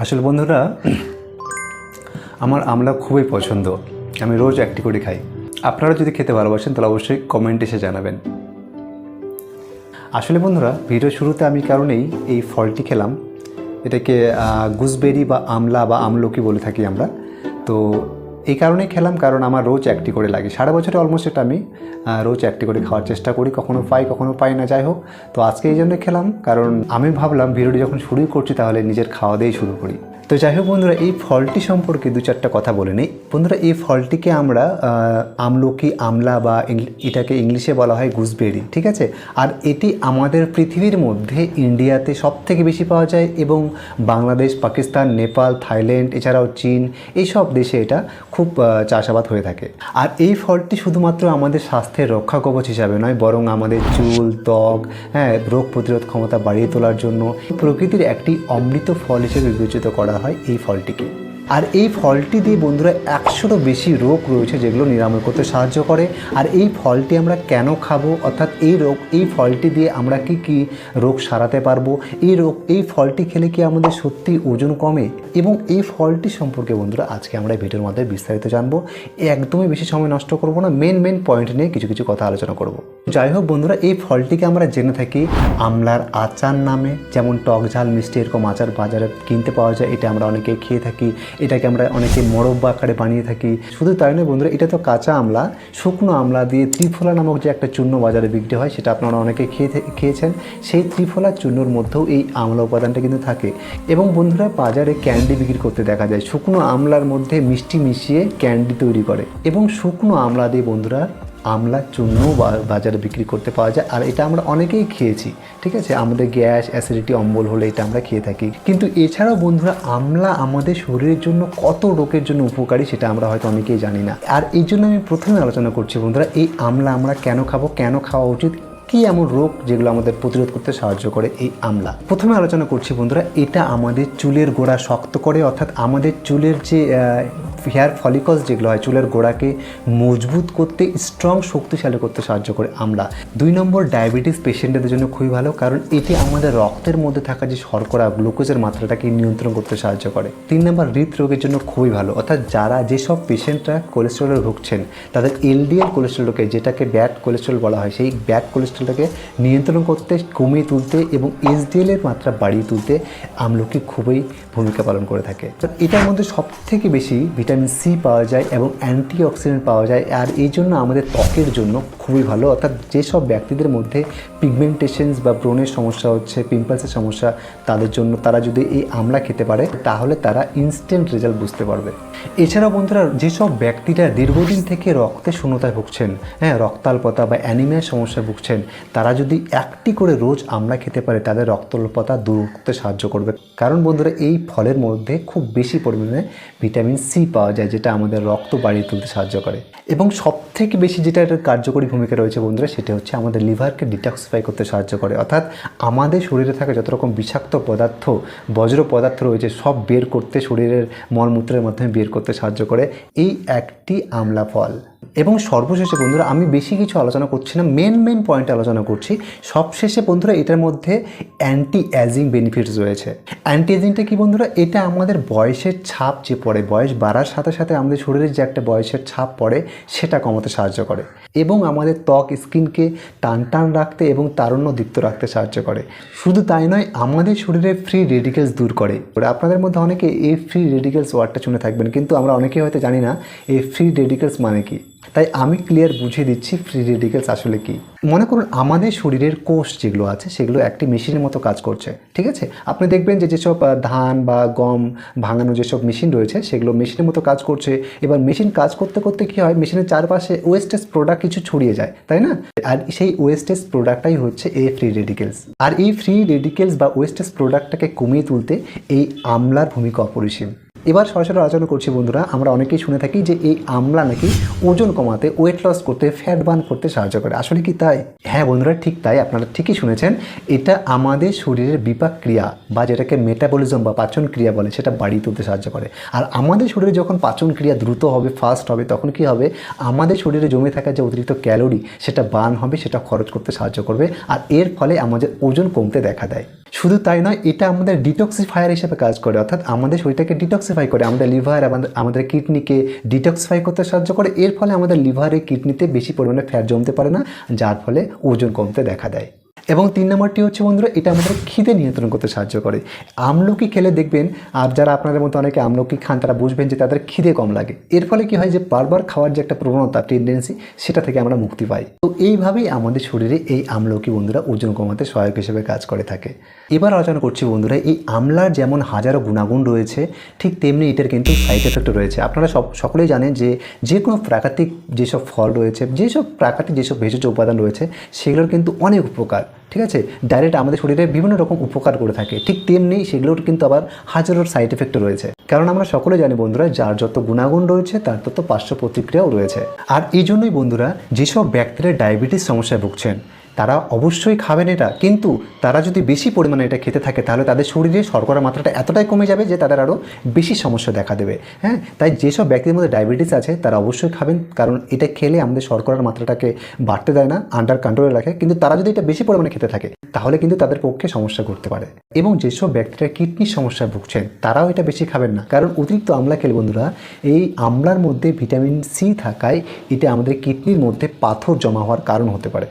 আসলে বন্ধুরা, আমার আমলা খুবই পছন্দ। আমি রোজ একটি করে খাই। আপনারা যদি খেতে ভালোবাসেন, তাহলে অবশ্যই কমেন্ট এসে জানাবেন। আসলে বন্ধুরা, ভিডিও শুরুতে আমি কারণেই এই ফলটি খেলাম। এটাকে গুজবেরি বা আমলা বা আমলকি বলে থাকি আমরা। তো এই কারণেই খেলাম, কারণ আমার রোজ একটি করে লাগে। সারা বছরে অলমোস্ট এটা আমি রোজ একটি করে খাওয়ার চেষ্টা করি, কখনো পাই কখনো পাই না, যাই হোক। তো আজকে এই জন্য খেলাম, কারণ আমি ভাবলাম ভিডিওটি যখন শুরুই করছি তাহলে নিজের খাওয়া দিয়েই শুরু করি। তো যাই হোক বন্ধুরা, এই ফলটি সম্পর্কে দু চারটা কথা বলে নিই। বন্ধুরা, এই ফলটিকে আমরা আমলকি, আমলা বা এটাকে ইংলিশে বলা হয় গুসবেরি ঠিক আছে? আর এটি আমাদের পৃথিবীর মধ্যে ইন্ডিয়াতে সব থেকে বেশি পাওয়া যায় এবং বাংলাদেশ, পাকিস্তান, নেপাল, থাইল্যান্ড, এছাড়াও চীন, এইসব দেশে এটা খুব চাষাবাদ হয়ে থাকে। আর এই ফলটি শুধুমাত্র আমাদের স্বাস্থ্যের রক্ষা কবচ হিসাবে নয়, বরং আমাদের চুল, ত্বক হ্যাঁ রোগ প্রতিরোধ ক্ষমতা বাড়িয়ে তোলার জন্য প্রকৃতির একটি অমৃত ফল হিসেবে বিবেচিত করা হয় এই ফলটিকে। আর এই ফলটি দিয়ে বন্ধুরা একশোরও বেশি রোগ রয়েছে যেগুলো নিরাময় করতে সাহায্য করে। আর এই ফলটি আমরা কেন খাব? অর্থাৎ এই রোগ, এই ফলটি দিয়ে আমরা কি কি রোগ সারাতে পারব? এই রোগ, এই ফলটি খেলে কি আমাদের সত্যি ওজন কমে? এবং এই ফলটি সম্পর্কে বন্ধুরা আজকে আমরা ভিডিওর মধ্যে বিস্তারিত জানব। একদমই বেশি সময় নষ্ট করব না। মেন মেন পয়েন্ট নিয়ে কিছু কিছু কথা আলোচনা করব। যাই হোক বন্ধুরা, এই ফলটিকে আমরা জেনে থাকি আমলার আচার নামে। যেমন টক ঝাল, মিষ্টি, এরকম আচার বাজারে কিনতে পাওয়া যায়, এটা আমরা অনেকে খেয়ে থাকি। এটাকে আমরা অনেকে মোরব্বা আকারে বানিয়ে থাকি। শুধু তাই নয় বন্ধুরা, এটা তো কাঁচা আমলা, শুকনো আমলা দিয়ে ত্রিফলা নামক যে একটা চূর্ণ বাজারে বিক্রি হয়, সেটা আপনারা অনেকে খেয়ে খেয়েছেন। সেই ত্রিফলা চূর্ণর মধ্যেও এই আমলা উপাদানটা কিন্তু থাকে। এবং বন্ধুরা, বাজারে ক্যান্ডি বিক্রি করতে দেখা যায়। শুকনো আমলার মধ্যে মিষ্টি মিশিয়ে ক্যান্ডি তৈরি করে। এবং শুকনো আমলা দিয়ে বন্ধুরা আমলা, চূর্ণ বা- বাজারে বিক্রি করতে পাওয়া যায়। আর এটা আমরা অনেকেই খেয়েছি, ঠিক আছে? আমাদের গ্যাস, অ্যাসিডিটি, অম্বল হলে এটা আমরা খেয়ে থাকি। কিন্তু এছাড়াও বন্ধুরা, আমলা আমাদের শরীরের জন্য কত রোগের জন্য উপকারী সেটা আমরা হয়তো অনেকেই জানি না। আর এই জন্য আমি প্রথমে আলোচনা করছি বন্ধুরা, এই আমলা আমরা কেন খাব, কেন খাওয়া উচিত? কি এমন রোগ যেগুলো আমাদের প্রতিরোধ করতে সাহায্য করে এই আমলা? প্রথমে আলোচনা করছি বন্ধুরা, এটা আমাদের চুলের গোড়া শক্ত করে, অর্থাৎ আমাদের চুলের যে হেয়ার ফলিকলস যেগুলো হয়, চুলের গোড়াকে মজবুত করতে স্ট্রং শক্তিশালী করতে সাহায্য করে আমলা। দুই নম্বর ডায়াবেটিস পেশেন্টদের জন্য খুবই ভালো, কারণ এটি আমাদের রক্তের মধ্যে থাকা যে শর্করা গ্লুকোজের মাত্রাটাকে নিয়ন্ত্রণ করতে সাহায্য করে। তিন নম্বর, হৃদরোগের জন্য খুবই ভালো, অর্থাৎ যারা যেসব পেশেন্টরা কোলেস্ট্রলে ভুগছেন, তাদের এলডিএল কোলেস্ট্রলকে যেটাকে ব্যাড কোলেস্ট্রল বলা হয়, সেই ব্যাড কোলেস্ট্রলটাকে নিয়ন্ত্রণ করতে, কমিয়ে তুলতে এবং এইচডিএল এর মাত্রা বাড়িয়ে তুলতে আমলকি খুবই ভূমিকা পালন করে থাকে। এটার মধ্যে সব থেকে বেশি ভিটামিন সি পাওয়া যায় এবং অ্যান্টিঅক্সিডেন্ট পাওয়া যায়। আর এই জন্য আমাদের ত্বকের জন্য খুবই ভালো। অর্থাৎ যেসব ব্যক্তিদের মধ্যে পিগমেন্টেশনস বা ব্রণের সমস্যা হচ্ছে পিম্পলসের সমস্যা, তাদের জন্য তারা যদি এই আমলা খেতে পারে, তাহলে তারা ইনস্ট্যান্ট রেজাল্ট বুঝতে পারবে। এছাড়াও বন্ধুরা, যেসব ব্যক্তিরা দীর্ঘদিন থেকে রক্তে শূন্যতায় ভুগছেন হ্যাঁ রক্তাল্পতা বা অ্যানিমিয়ার সমস্যায় ভুগছেন তারা যদি একটি করে রোজ আমলা খেতে পারে, তাদের রক্তাল্পতা দূর করতে সাহায্য করবে। কারণ বন্ধুরা, এই ফলের মধ্যে খুব বেশি পরিমাণে ভিটামিন সি পাওয়া যায়, যেটা আমাদের রক্ত বাড়িয়ে তুলতে সাহায্য করে। এবং সব থেকে বেশি যেটা এটার কার্যকরী ভূমিকা রয়েছে বন্ধুরা, সেটা হচ্ছে আমাদের লিভারকে ডিটক্সিফাই করতে সাহায্য করে। অর্থাৎ আমাদের শরীরে থাকা যত রকম বিষাক্ত পদার্থ, বজ্র পদার্থ রয়েছে, সব বের করতে শরীরের মলমূত্রের মাধ্যমে বের করতে সাহায্য করে। এই একটি আমলা ফল। এবং সর্বশেষে বন্ধুরা, আমি বেশি কিছু আলোচনা করছি না মেন মেন পয়েন্ট আলোচনা করছি। সবশেষে বন্ধুরা, এটার মধ্যে অ্যান্টি অ্যাজিং বেনিফিটস রয়েছে। অ্যান্টি অ্যাজিংটা কি বন্ধুরা? এটা আমাদের বয়সের ছাপ যে পড়ে, বয়স বাড়ার সাথে সাথে আমাদের শরীরের যে একটা বয়সের ছাপ পড়ে, সেটা কমাতে সাহায্য করে। এবং আমাদের ত্বক, স্কিনকে টান টান রাখতে এবং তারুণ্য দীপ্ত রাখতে সাহায্য করে। শুধু তাই নয়, আমাদের শরীরে ফ্রি রেডিকেলস দূর করে। আপনাদের মধ্যে অনেকে এই ফ্রি রেডিকেলস ওয়ার্ডটা শুনে থাকবেন, কিন্তু আমরা অনেকেই হয়তো জানি না, এই ফ্রি রেডিকেলস মানে কি। তাই আমি ক্লিয়ার বুঝিয়ে দিচ্ছি ফ্রি রেডিকেলস আসলে কি। মনে করুন আমাদের শরীরের কোষ যেগুলো আছে, সেগুলো একটি মেশিনের মতো কাজ করছে, ঠিক আছে? আপনি দেখবেন যে যেসব ধান বা গম ভাঙানো যেসব মেশিন রয়েছে, সেগুলো মেশিনের মতো কাজ করছে। এবার মেশিন কাজ করতে করতে কী হয়? মেশিনের চারপাশে ওয়েস্টেজ প্রোডাক্ট কিছু ছড়িয়ে যায়, তাই না? আর সেই ওয়েস্টেজ প্রোডাক্টটাই হচ্ছে এই ফ্রি রেডিকেলস আর এই ফ্রি রেডিকেলস বা ওয়েস্টেজ প্রোডাক্টটাকে কমিয়ে তুলতে এই আমলার ভূমিকা অপরিসীম। এবার সরাসরি আলোচনা করছি বন্ধুরা, আমরা অনেকেই শুনে থাকি যে এই আমলা নাকি ওজন কমাতে ওয়েট লস করতে ফ্যাট বার্ন করতে সাহায্য করে। আসলে কি তাই? হ্যাঁ বন্ধুরা, ঠিক তাই। আপনারা ঠিকই শুনেছেন। এটা আমাদের শরীরের বিপাক ক্রিয়া বা যেটাকে মেটাবলিজম বা পাচন ক্রিয়া বলে, সেটা বাড়িয়ে তুলতে সাহায্য করে। আর আমাদের শরীরে যখন পাচন ক্রিয়া দ্রুত হবে ফাস্ট হবে, তখন কি হবে? আমাদের শরীরে জমে থাকা যে অতিরিক্ত ক্যালোরি সেটা বার্ন হবে, সেটা খরচ করতে সাহায্য করবে। আর এর ফলে আমাদের ওজন কমতে দেখা দেয়। শুধু তাই নয়, এটা আমাদের ডিটক্সিফায়ার হিসেবে কাজ করে। অর্থাৎ আমাদের শরীরটাকে ডিটক্সিফাই করে, আমাদের লিভার আমাদের আমাদের কিডনিকে ডিটক্সিফাই করতে সাহায্য করে। এর ফলে আমাদের লিভারে কিডনিতে বেশি পরিমাণে ফ্যাট জমতে পারে না, যার ফলে ওজন কমতে দেখা দেয়। এবং তিন নম্বরটি হচ্ছে, বন্ধুরা, এটা আমাদের খিদে নিয়ন্ত্রণ করতে সাহায্য করে। আমলকি খেলে দেখবেন, আর যারা আপনাদের মতো অনেকে আমলকি খান, তারা বুঝবেন যে তাদের খিদে কম লাগে। এর ফলে কি হয় যে, বারবার খাওয়ার যে একটা প্রবণতা টেন্ডেন্সি সেটা থেকে আমরা মুক্তি পাই। তো এইভাবেই আমাদের শরীরে এই আমলকি, বন্ধুরা, ওজন কমাতে সহায়ক হিসেবে কাজ করে থাকে। এবার আলোচনা করছি, বন্ধুরা, এই আমলার যেমন হাজারো গুণাগুণ রয়েছে, ঠিক তেমনি এটার কিন্তু সাইড এফেক্টও রয়েছে। আপনারা সব, সকলেই জানেন যে যে কোনো প্রাকৃতিক যেসব ফল রয়েছে, যেসব প্রাকৃতিক যেসব ভেষজ উপাদান রয়েছে, সেগুলোর কিন্তু অনেক উপকার। ঠিক আছে? ডাইরেক্ট আমাদের শরীরে বিভিন্ন রকম উপকার করে থাকে। ঠিক তেমনি সেগুলোর কিন্তু আবার হাজারোর সাইড এফেক্ট রয়েছে। কারণ আমরা সকলে জানি বন্ধুরা, যার যত গুণাগুণ রয়েছে, তার তত পার্শ্ব প্রতিক্রিয়াও রয়েছে। আর এই জন্যই বন্ধুরা, যেসব ব্যক্তিরা ডায়াবেটিস সমস্যায় ভুগছেন তারা অবশ্যই খাবেন এটা। কিন্তু তারা যদি বেশি পরিমাণে এটা খেতে থাকে, তাহলে তাদের শরীরে শর্করার মাত্রাটা এতটাই কমে যাবে যে তাদের আরও বেশি সমস্যা দেখা দেবে। হ্যাঁ? তাই যেসব ব্যক্তির মধ্যে ডায়াবেটিস আছে, তারা অবশ্যই খাবেন। কারণ এটা খেলে আমাদের শর্করার মাত্রাটাকে বাড়তে দেয় না আন্ডার কন্ট্রোলে রাখে। কিন্তু তারা যদি এটা বেশি পরিমাণে খেতে থাকে, তাহলে কিন্তু তাদের পক্ষে সমস্যা করতে পারে। এবং যেসব ব্যক্তিরা কিডনির সমস্যায় ভুগছেন, তারাও এটা বেশি খাবেন না। কারণ অতিরিক্ত আমলা খেলে বন্ধুরা, এই আমলার মধ্যে ভিটামিন সি থাকায় এটা আমাদের কিডনির মধ্যে পাথর জমা হওয়ার কারণ হতে পারে।